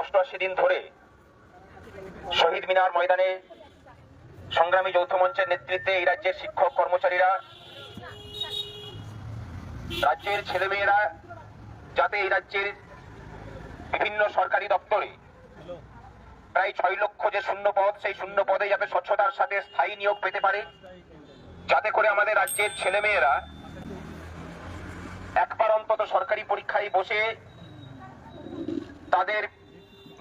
অষ্টআশি দিন ধরে শহীদ মিনার ময়দানে সংগ্রামী যৌথ মঞ্চের নেতৃত্বে এই রাজ্যের শিক্ষক কর্মচারীরা, রাজ্যের ছেলেমেয়েরা যাতে এই রাজ্যের বিভিন্ন সরকারি দপ্তরে প্রায় ছয় লক্ষ যে শূন্য পদ সেই শূন্য পদে যাতে স্বচ্ছতার সাথে স্থায়ী নিয়োগ পেতে পারে, যাতে করে আমাদের রাজ্যের ছেলেমেয়েরা একবার অন্তত সরকারি পরীক্ষায় বসে তাদের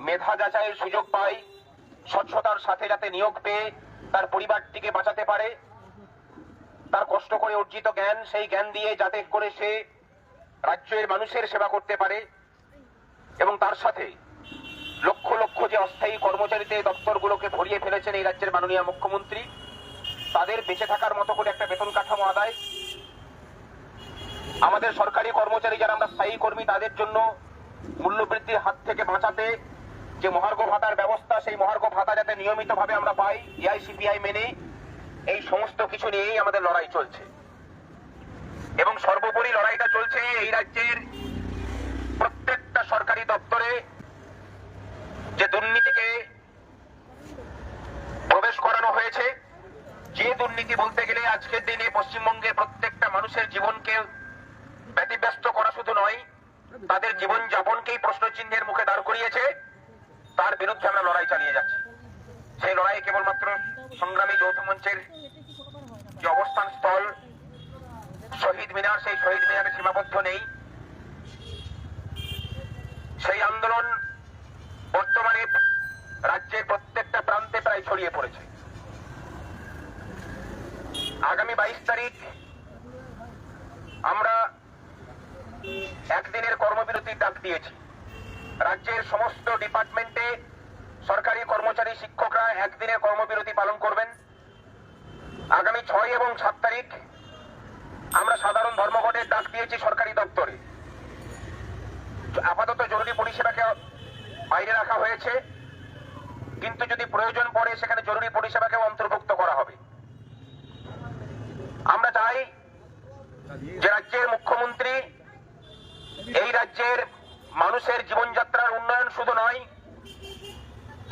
মেধা যাচাইয়ের সুযোগ পায়, স্বচ্ছতার সাথে যাতে নিয়োগ পেয়ে তার পরিবারটিকে বাঁচাতে পারে। তার কষ্ট করে অর্জিত জ্ঞান, সেই জ্ঞান দিয়ে যাতে করে সে রাজ্যের মানুষের সেবা করতে পারে এবং তার সাথে লক্ষ লক্ষ যে অস্থায়ী কর্মচারীদের দপ্তরগুলোকে ভরিয়ে ফেলেছেন এই রাজ্যের মাননীয় মুখ্যমন্ত্রী, তাদের বেঁচে থাকার মতো করে একটা বেতন কাঠামো আদায়। আমাদের সরকারি কর্মচারী যারা আমরা স্থায়ী কর্মী, তাদের জন্য মূল্যবৃদ্ধির হাত থেকে বাঁচাতে যে মহার্ঘ ভাতার ব্যবস্থা, সেই মহার্ঘ ভাতা যাতে নিয়মিতভাবে আমরা পাই এআইসিপিআই মেনে এই সমস্ত কিছু নিয়েই আমাদের লড়াই চলছে। এবং সর্বোপরি লড়াইটা চলছে এই রাজ্যের প্রত্যেকটা সরকারি দপ্তরে যে দুর্নীতিকে প্রবেশ করানো হয়েছে, যে দুর্নীতি বলতে গেলে আজকের দিনে পশ্চিমবঙ্গের প্রত্যেকটা মানুষের জীবনকে ব্যতিব্যস্ত করা শুধু নয়, তাদের জীবন যাপনকেই প্রশ্ন চিহ্নের মুখে দাঁড় করিয়েছে। তার বিরুদ্ধে আমরা লড়াই চালিয়ে যাচ্ছি। সেই লড়াই কেবলমাত্র সংগ্রামী যৌথ মঞ্চের যে অবস্থান স্থল, শহীদ মিনার, সেই শহীদ মিনারে সীমাবদ্ধ নেই। সেই আন্দোলন বর্তমানে রাজ্যের প্রত্যেকটা প্রান্তে প্রায় ছড়িয়ে পড়েছে। আগামী বাইশ তারিখ আমরা একদিনের কর্মবিরতির ডাক দিয়েছি। রাজ্যের সমস্ত ডিপার্টমেন্টে সরকারি কর্মচারী শিক্ষকরা একদিনের কর্মবিরতি পালন করবেন। আগামী ছয় এবং সাত তারিখ আমরা সাধারণ ধর্মঘটের ডাক দিয়েছি সরকারি দপ্তরে। আপাতত জরুরি পরিষেবাকে বাইরে রাখা হয়েছে। কিন্তু যদি প্রয়োজন পড়ে, সেখানে জরুরি পরিষেবাকেও অন্তর্ভুক্ত করা হবে। আমরা চাই যে রাজ্যের মুখ্যমন্ত্রী এই রাজ্যের মানুষের জীবনযাত্রার উন্নয়ন শুধু নয়,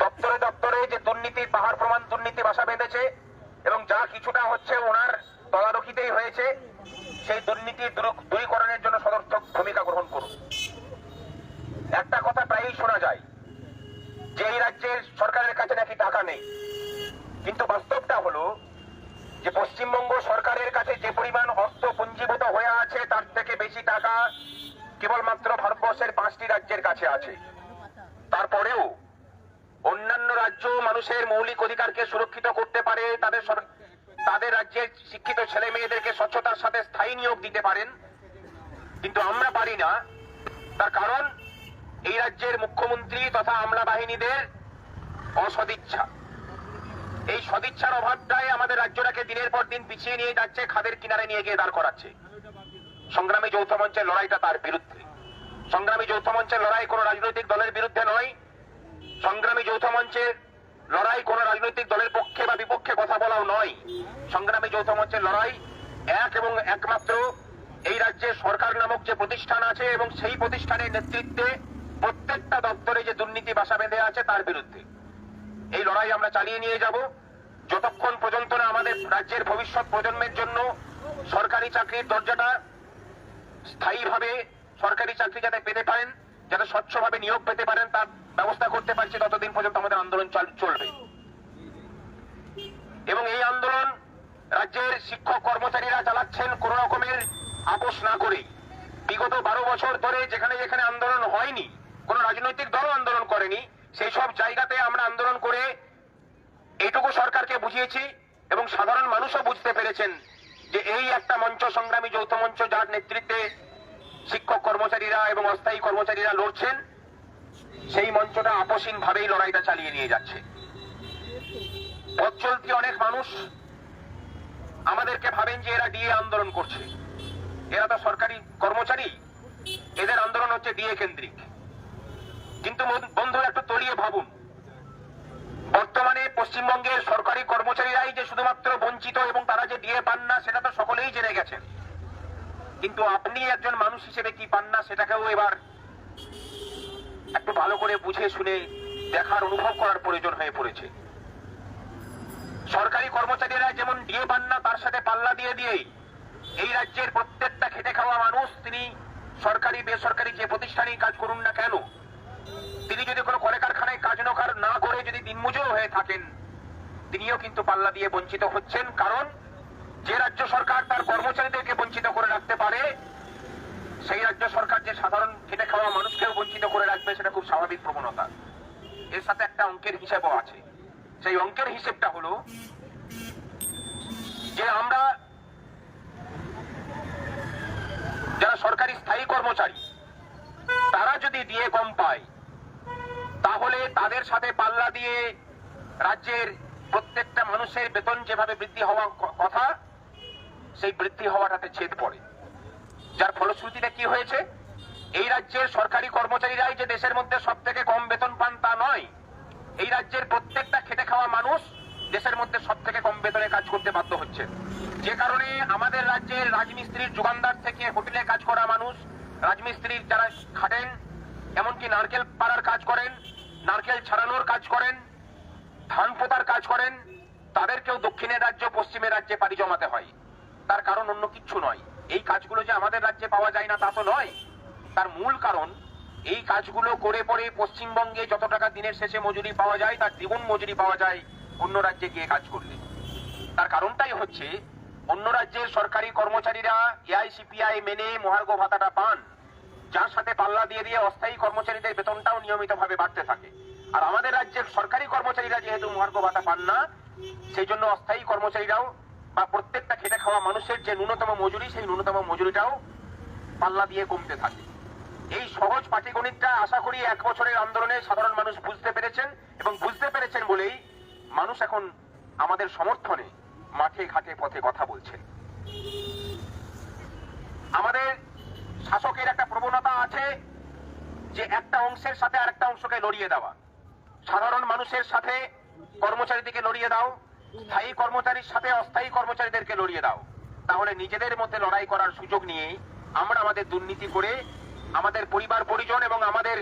দপ্তরে দপ্তরে যে দুর্নীতির পাহাড় প্রমাণ দুর্নীতি বাসা বেঁধেছে এবং যা কিছুটা হচ্ছে ওনার তদারকিতেই হয়েছে, সেই দুর্নীতি দূরীকরণের জন্য সদর্থক ভূমিকা গ্রহণ করুন। একটা কথা প্রায়ই শোনা যায় যে এই রাজ্যের সরকারের কাছে নাকি টাকা নেই। কিন্তু বাস্তবটা হলো যে পশ্চিমবঙ্গ সরকারের কাছে যে পরিমাণ অর্থ পুঞ্জীভূত হয়ে আছে, তার থেকে বেশি টাকা কেবলমাত্র ভারতবর্ষের পাঁচটি রাজ্যের কাছে আছে। তারপরেও অন্যান্য রাজ্য মানুষের মৌলিক অধিকারকে সুরক্ষিত করতে পারে, তাদের তাদের রাজ্যের শিক্ষিত ছেলে মেয়েদেরকে স্বচ্ছতার সাথে স্থায়ী নিয়োগ দিতে পারেন। কিন্তু আমরা পারি না। তার কারণ, এই রাজ্যের মুখ্যমন্ত্রী তথা আমলা বাহিনীদের অসদিচ্ছা। এই সদিচ্ছার অভাবটাই আমাদের রাজ্যটাকে দিনের পর দিন পিছিয়ে নিয়ে যাচ্ছে, খাদের কিনারে নিয়ে গিয়ে দাঁড় করাচ্ছে। সংগ্রামী যৌথ মঞ্চের লড়াইটা তার বিরুদ্ধে। সংগ্রামী যৌথ মঞ্চের লড়াই কোনো রাজনৈতিক দলের বিরুদ্ধে নয়। সংগ্রামী যৌথ মঞ্চের লড়াই কোনো রাজনৈতিক দলের পক্ষে বা বিপক্ষে কথা বলাও নয়। সংগ্রামী যৌথ মঞ্চের লড়াই এক এবং একমাত্র এই রাজ্যে সরকার নামক যে প্রতিষ্ঠান আছে এবং সেই প্রতিষ্ঠানের নেতৃত্বে প্রত্যেকটা দপ্তরে যে দুর্নীতি বাসা বেঁধে আছে তার বিরুদ্ধে। এই লড়াই আমরা চালিয়ে নিয়ে যাব। যতক্ষণ পর্যন্ত না আমাদের রাজ্যের ভবিষ্যৎ প্রজন্মের জন্য সরকারি চাকরির দরজাটা স্থায়ীভাবে সরকারি চাকরি যাতে পেতে পারেন, যাতে স্বচ্ছভাবে নিয়োগ পেতে পারেন, তার ব্যবস্থা করতে পারছি ততদিন পর্যন্ত আমাদের আন্দোলন চলবে। এবং এই আন্দোলন রাজ্যের শিক্ষক কর্মচারীরা চালাচ্ছেন কোন রকমের আপোষ না করেই। বিগত বারো বছর ধরে যেখানে যেখানে আন্দোলন হয়নি, কোন রাজনৈতিক দলও আন্দোলন করেনি, সেই সব জায়গাতে আমরা আন্দোলন করে এইটুকু সরকারকে বুঝিয়েছি এবং সাধারণ মানুষও বুঝতে পেরেছেন যে এই একটা মঞ্চ সংগ্রামী যৌথ মঞ্চ যার নেতৃত্বে শিক্ষক কর্মচারীরা এবং অস্থায়ী কর্মচারীরা লড়ছেন, সেই মঞ্চটা আপসীন ভাবেই লড়াইটা চালিয়ে নিয়ে যাচ্ছে। পথ চলতি অনেক মানুষ আমাদেরকে ভাবেন যে এরা ডিএ আন্দোলন করছে। এরা তো সরকারি কর্মচারী, এদের আন্দোলন হচ্ছে ডিএ কেন্দ্রিক। কিন্তু বন্ধু- বন্ধুরা একটু তলিয়ে ভাবুন বর্তমানে পশ্চিমবঙ্গের সরকারি কর্মচারীরাই যে শুধুমাত্র বঞ্চিত এবং তারা যে ডিএ পান না, সেটা তো সকলেই জেনে গেছেন। কিন্তু আপনি একজন মানুষ হিসেবে কি পান না, সেটাকেও এবার একটু ভালো করে বুঝে শুনে দেখার, অনুভব করার প্রয়োজন হয়ে পড়েছে। সরকারি কর্মচারীরা যেমন ডিএ পান না, তার সাথে পাল্লা দিয়ে দিয়েই এই রাজ্যের প্রত্যেকটা খেটে খাওয়া মানুষ, তিনি সরকারি, বেসরকারি যে প্রতিষ্ঠানেই কাজ করুন না কেন তিনি যদি কোনো কলকারখানায় কাজ নকার না করে যদি দিনমজুর হয়ে থাকেন, তিনিও কিন্তু পাল্লা দিয়ে বঞ্চিত হচ্ছেন, কারণ যে রাজ্য সরকার তার কর্মচারীদেরকে বঞ্চিত করে রাখতে পারে, সেই রাজ্য সরকার যে সাধারণ খেটে খাওয়া মানুষকেও বঞ্চিত করে রাখবে, সেটা খুব স্বাভাবিক প্রবণতা। এর সাথে একটা অঙ্কের হিসাবও আছে। সেই অঙ্কের হিসেবটা হলো যে আমরা যারা সরকারি স্থায়ী কর্মচারী, তারা যদি ডিএ কম পায় তাহলে তাদের সাথে পাল্লা দিয়ে রাজ্যের প্রত্যেকটা মানুষের বেতন যেভাবে বৃদ্ধি হওয়া কথা, সেই বৃদ্ধি হওয়াটাতে ছেদ পড়ে। যার ফলশ্রুতিতে কি হয়েছে? এই রাজ্যের সরকারি কর্মচারীরাই যে দেশের মধ্যে সব থেকে কম বেতন পান তা নয়, এই রাজ্যের প্রত্যেকটা খেটে খাওয়া মানুষ দেশের মধ্যে সব থেকে কম বেতনে কাজ করতে বাধ্য হচ্ছে। যে কারণে আমাদের রাজ্যের রাজমিস্ত্রির যোগানদার থেকে হোটেলে কাজ করা মানুষ, রাজমিস্ত্রির যারা খাটেন, এমনকি নারকেল পাড়ার কাজ করেন নারকেল ছাড়ানোর কাজ করেন, ধান পোতার কাজ করেন, তাদেরকেও দক্ষিণের রাজ্য, পশ্চিমের রাজ্যে পাড়ি জমাতে হয়। তার কারণ অন্য কিচ্ছু নয়। এই কাজগুলো যে আমাদের রাজ্যে পাওয়া যায় না, তা তো নয়। তার মূল কারণ, এই কাজগুলো করে পরে পশ্চিমবঙ্গে যত টাকা দিনের শেষে মজুরি পাওয়া যায়, তার দ্বিগুণ মজুরি পাওয়া যায় অন্য রাজ্যে গিয়ে কাজ করলে। তার কারণটাই হচ্ছে, অন্য রাজ্যের সরকারি কর্মচারীরা এআইসিপিআই মেনে মহার্ঘ ভাতাটা পান। যার সাথে পাল্লা দিয়ে দিয়ে অস্থায়ী কর্মচারীদের বেতনটাও নিয়মিতভাবে বাড়তে থাকে। আর আমাদের রাজ্যের সরকারি কর্মচারীরা যেহেতু মহার্ঘ ভাতা পান না, সেই জন্য অস্থায়ী কর্মচারীরাও বা প্রত্যেকটা খেটে খাওয়া মানুষের যে ন্যূনতম মজুরি, সেই ন্যূনতম মজুরিটাও পাল্লা দিয়ে কমতে থাকে। এই সহজ পাটিগণিতটা আশা করি এক বছরের আন্দোলনে সাধারণ মানুষ বুঝতে পেরেছেন এবং বুঝতে পেরেছেন বলেই মানুষ এখন আমাদের সমর্থনে মাঠে ঘাটে পথে কথা বলছেন। আমাদের শাসকের একটা প্রবণতা আছে যে একটা অংশের সাথে আরেকটা অংশকে লড়িয়ে দেওয়া। সাধারণ মানুষের সাথে কর্মচারীদেরকে লড়িয়ে দাও, স্থায়ী কর্মচারীর সাথে অস্থায়ী কর্মচারীদেরকে লড়িয়ে দাও। তাহলে নিজেদের মধ্যে লড়াই করার সুযোগ নিয়ে আমরা আমাদের দুর্নীতি করে আমাদের পরিবার, পরিজন এবং আমাদের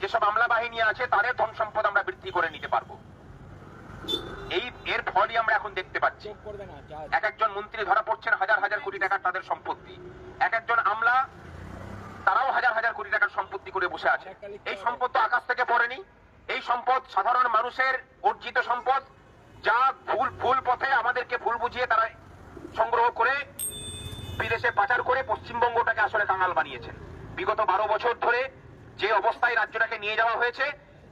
যেসব আমলা বাহিনী আছে, তাদের ধন সম্পদ আমরা বৃদ্ধি করে নিতে পারব। এই, এর ফলই আমরা এখন দেখতে পাচ্ছি। এক একজন মন্ত্রী ধরা পড়ছেন হাজার হাজার কোটি টাকার তাদের সম্পত্তি। এক একজন আমলা তারাও হাজার হাজার কোটি টাকার সম্পত্তি করে বসে আছে। এই সম্পদ তো আকাশ থেকে পড়েনি। এই সম্পদ সাধারণ মানুষের অর্জিত সম্পদ, যা ভুল ভুল পথে আমাদেরকে ভুল বুঝিয়ে তারা সংগ্রহ করে বিদেশে পাচার করে পশ্চিমবঙ্গটাকে আসলে কাঙাল বানিয়েছেন। বিগত বারো বছর ধরে যে অবস্থায় রাজ্যটাকে নিয়ে যাওয়া হয়েছে,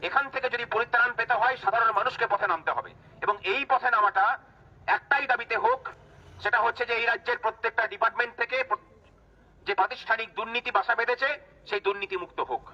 এখান থেকে যদি পরিত্রাণ পেতে হয়, সাধারণ মানুষকে পথে নামতে হবে। এবং এই পথে নামাটা একটাই দাবিতে হোক, সেটা হচ্ছে যে এই রাজ্যের প্রত্যেকটা ডিপার্টমেন্ট থেকে যে প্রাতিষ্ঠানিক দুর্নীতি বাসা বেঁধেছে সেই দুর্নীতি মুক্ত হোক।